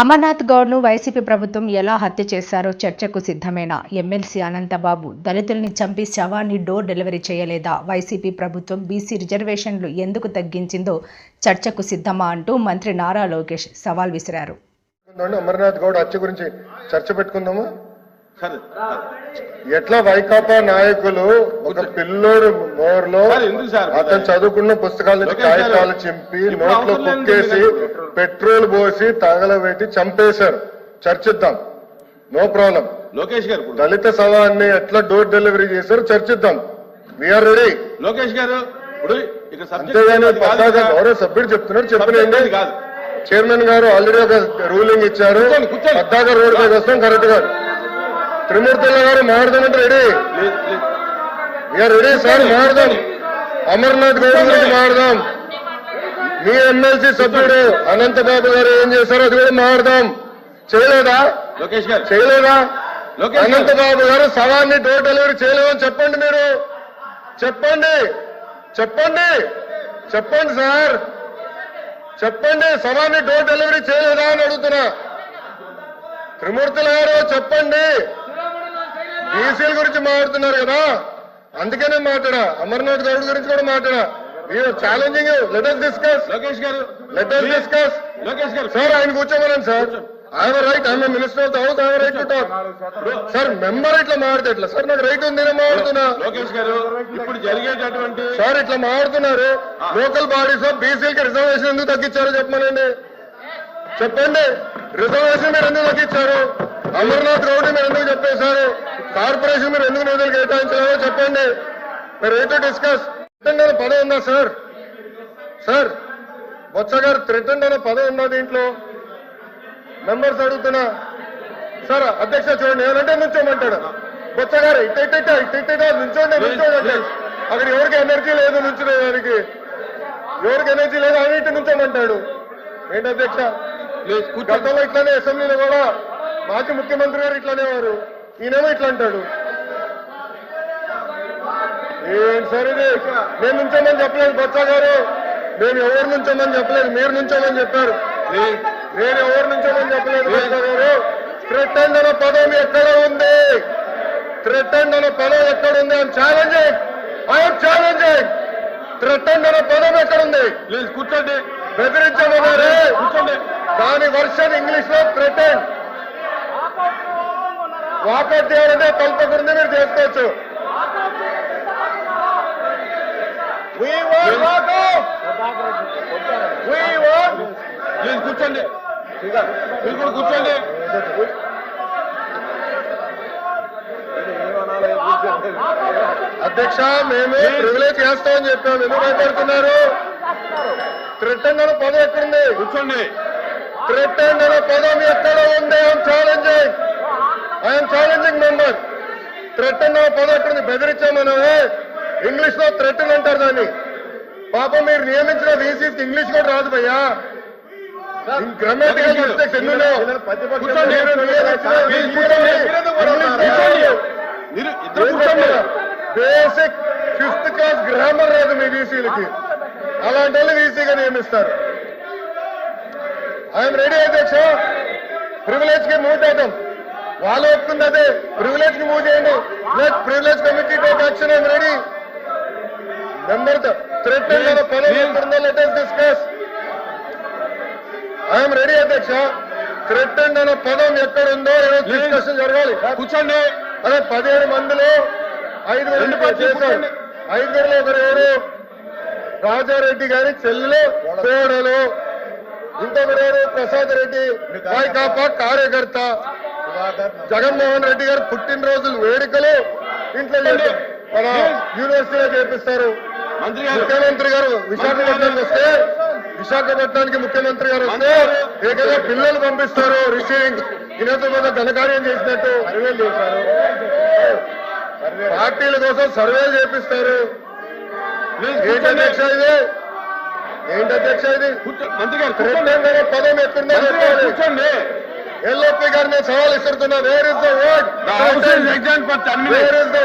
Amarnath గౌడ్ను YCP ప్రభుత్వం ఎలా హత్య చేశారో చర్చకు సిద్ధమేనా? ఎమ్మెల్సీ అనంతబాబు దళితుల్ని చంపి శవాన్ని డోర్ డెలివరీ చేయలేదా? వైసీపీ ప్రభుత్వం బీసీ రిజర్వేషన్లు ఎందుకు తగ్గించిందో చర్చకు సిద్ధమా అంటూ మంత్రి నారా లోకేష్ సవాల్ విసిరారు. అమర్నాథ్ గౌడ్ హత్య గురించి చర్చ పెట్టుకుందాము? ఎట్లా వైకాపా నాయకులు ఒక పిల్లోడు మోర్లో? అతను చదువుకున్న పుస్తకాల నుంచి గారు, కాగితాలు చింపి నోట్లో కుక్కేసి పెట్రోల్ పోసి తగలబెట్టి చంపేశారు. చర్చిద్దాం. No problem. లోకేష్ గారు. దళిత సవాన్ని ఎట్లా డోర్ డెలివరీ చేశారు చర్చిద్దాం. వీఆర్ రెడీ లోకేష్ గారు ఇప్పుడు అంతేగాని. గౌరవ సభ్యుడు చెప్తున్నారు కాదు. చైర్మన్ గారు ఆల్రెడీ ఒక రూలింగ్ ఇచ్చారు. పద్దాక రోడ్ మీద వస్తాం కరెక్ట్గా త్రిమూర్తుల గారు మారుదామంటే రెడీ. వీఆర్ రెడీ సార్ మారుదాం. అమర్నాథ్ గౌడ్ గురించి మారుదాం. మీ ఎమ్మెల్సీ సభ్యుడు అనంతబాబు గారు ఏం చేశారో అది కూడా మారుదాం. చేయలేదా? లోకేష్ గారు. చేయలేదా? అనంతబాబు గారు. సవాన్ని డోర్ డెలివరీ చేయలేదని చెప్పండి మీరు. చెప్పండి. చెప్పండి. చెప్పండి సార్. చెప్పండి సవాన్ని డోర్ డెలివరీ చేయలేదా అని అడుగుతున్నా. త్రిమూర్తుల గారు చెప్పండి. బీసీల గురించి మాట్లాడుతున్నారు కదా. అందుకనే మాట్లాడా. అమర్నాథ్ గౌడ్ గురించి కూడా మాట్లాడా. Challenging let us discuss Lokesh garu let us discuss Lokesh garu. Sir ఆయన కూర్చోమనండి sir I right I'm minister of the house I right to talk sir member ఇట్లా మాడితే ఎట్లా సార్ నాకు రైట్ ఉంది నేను మాడుతున్నా లోకేష్ గారు ఇప్పుడు జరిగేటటువంటి సార్ ఇట్లా మాడుతున్నారు లోకల్ బాడీస్ బీసీలకి రిజర్వేషన్ ఎందుకు తగ్గించారో చెప్పమనండి. చెప్పండి. రిజర్వేషన్ మీరు ఎందుకు తగ్గించారు? అమర్నాథ్ గౌడ్ మీరు ఎందుకు చెప్పేశారు? కార్పొరేషన్ మీరు ఎందుకు నిధులు కేటాయించారో చెప్పండి. మీరు రైట్ డిస్కస్? థ్రెటన్ అనే పదం ఉందా సార్? సార్ బొత్స గారు థ్రెటన్ అనే పదం ఉందా దీంట్లో? మెంబర్స్ అడుగుతున్నా. సార్ అధ్యక్ష చూడండి ఏమంటే నుంచోమంటాడు? బొత్స గారు ఇట్ట ఇట్ట ఇట్ట నుంచోండి నుంచోండి అక్కడ ఎవరికి ఎనర్జీ లేదు నుంచునేదానికి ఎవరికి ఎనర్జీ లేదు ఆయన ఇటు నుంచోమంటాడు. ఏంటి అధ్యక్ష. గతంలో ఇట్లానే అసెంబ్లీలో కూడా మాజీ ముఖ్యమంత్రి గారు ఇట్లానే వారు ఈయనేమో ఇట్లా అంటాడు. ఏంటి సార్ నేను నుంచోమని చెప్పలేదు బొత్స గారు. నేను ఎవరు నుంచోమని చెప్పలేదు మీరు నుంచోమని చెప్పారు. నేను ఎవరు నుంచోమని చెప్పలేదు బొత్స గారు. థ్రెటన్ అనే పదం ఎక్కడ ఉంది? థ్రెటన్ అనే పదం ఎక్కడ ఉంది? I'm challenging. I'm challenging. Threaten అనే పదం ఎక్కడ ఉంది? ప్లీజ్ కూర్చోండి. బెదిరించమన్నారే. కూర్చోండి. దాని వర్షన్ ఇంగ్లీష్లో థ్రెటన్ వాకౌట్ చేయాలంటే తలపకుండా మీరు చేసుకోవచ్చు కూర్చోండి. మీరు కూడా కూర్చోండి. అధ్యక్ష మేము ప్రివిలేజ్ చేస్తామని చెప్పాము. ఎందుకు భయపడుతున్నారు అనే పదం ఎక్కడుంది? కూర్చోండి. అనే పదం ఎక్కడ ఐఎమ్ ఛాలెంజింగ్ మెంబర్ థ్రెటన్ అనే పదం బెదిరించామనవే ఇంగ్లీష్లో థ్రెటన్ అంటారు దాన్ని. పాపం మీరు నియమించిన వీసీకి ఇంగ్లీష్ కూడా రాదు భయ్యా. గ్రామటికల్ మిస్టేక్స్ ఎన్నో బేసిక్ ఫిఫ్త్ క్లాస్ గ్రామర్ రాదు. మీ వీసీలకి అలాంటి వాళ్ళు వీసీగా నియమిస్తారు. ఐఎమ్ రెడీ అధ్యక్ష. ప్రివిలేజ్కి మూవ్ చేద్దాం వాళ్ళు ఒప్పుకుంది అదే. ప్రివిలేజ్కి మూవ్ చేయండి. Let privilege committee take action I'm ready member threat ఎక్కడుందో let us discuss I'm ready అధ్యక్ష థ్రెట్ అనే పదం ఎక్కడుందో డిస్కషన్ జరగాలి. కూర్చోండి. అదే పదిహేడు మందిలో రెండు పార్టీలు చేశారు. కూర్చోండి. ఐదుగురులో ఒకరు ఎవరు? రాజారెడ్డి గారి చెల్లెలు కోడలు ఇంకొకరు ప్రసాద్ రెడ్డి. వైకాపా కార్యకర్త. జగన్మోహన్ రెడ్డి గారు పుట్టినరోజులు వేడుకలు ఇంట్లో. మన యూనివర్సిటీలో చేపిస్తారు. ముఖ్యమంత్రి గారు విశాఖపట్నానికి వస్తే విశాఖపట్నానికి ముఖ్యమంత్రి గారు వస్తే ఏకంగా పిల్లలు పంపిస్తారు. రిసీవింగ్ ఈయనతో పెద్ద ఘనకార్యం చేసినట్టు సర్వేలు చేశారు. పార్టీల కోసం సర్వేలు చేపిస్తారు. ఏంటి అధ్యక్ష ఇది? ఏంటి అధ్యక్ష ఇది? మంత్రి గారు పదం చెప్పాలి. ఎల్ఓపి గారిని సవాల్ ఇస్తున్నా where is the 10 minutes. Where is the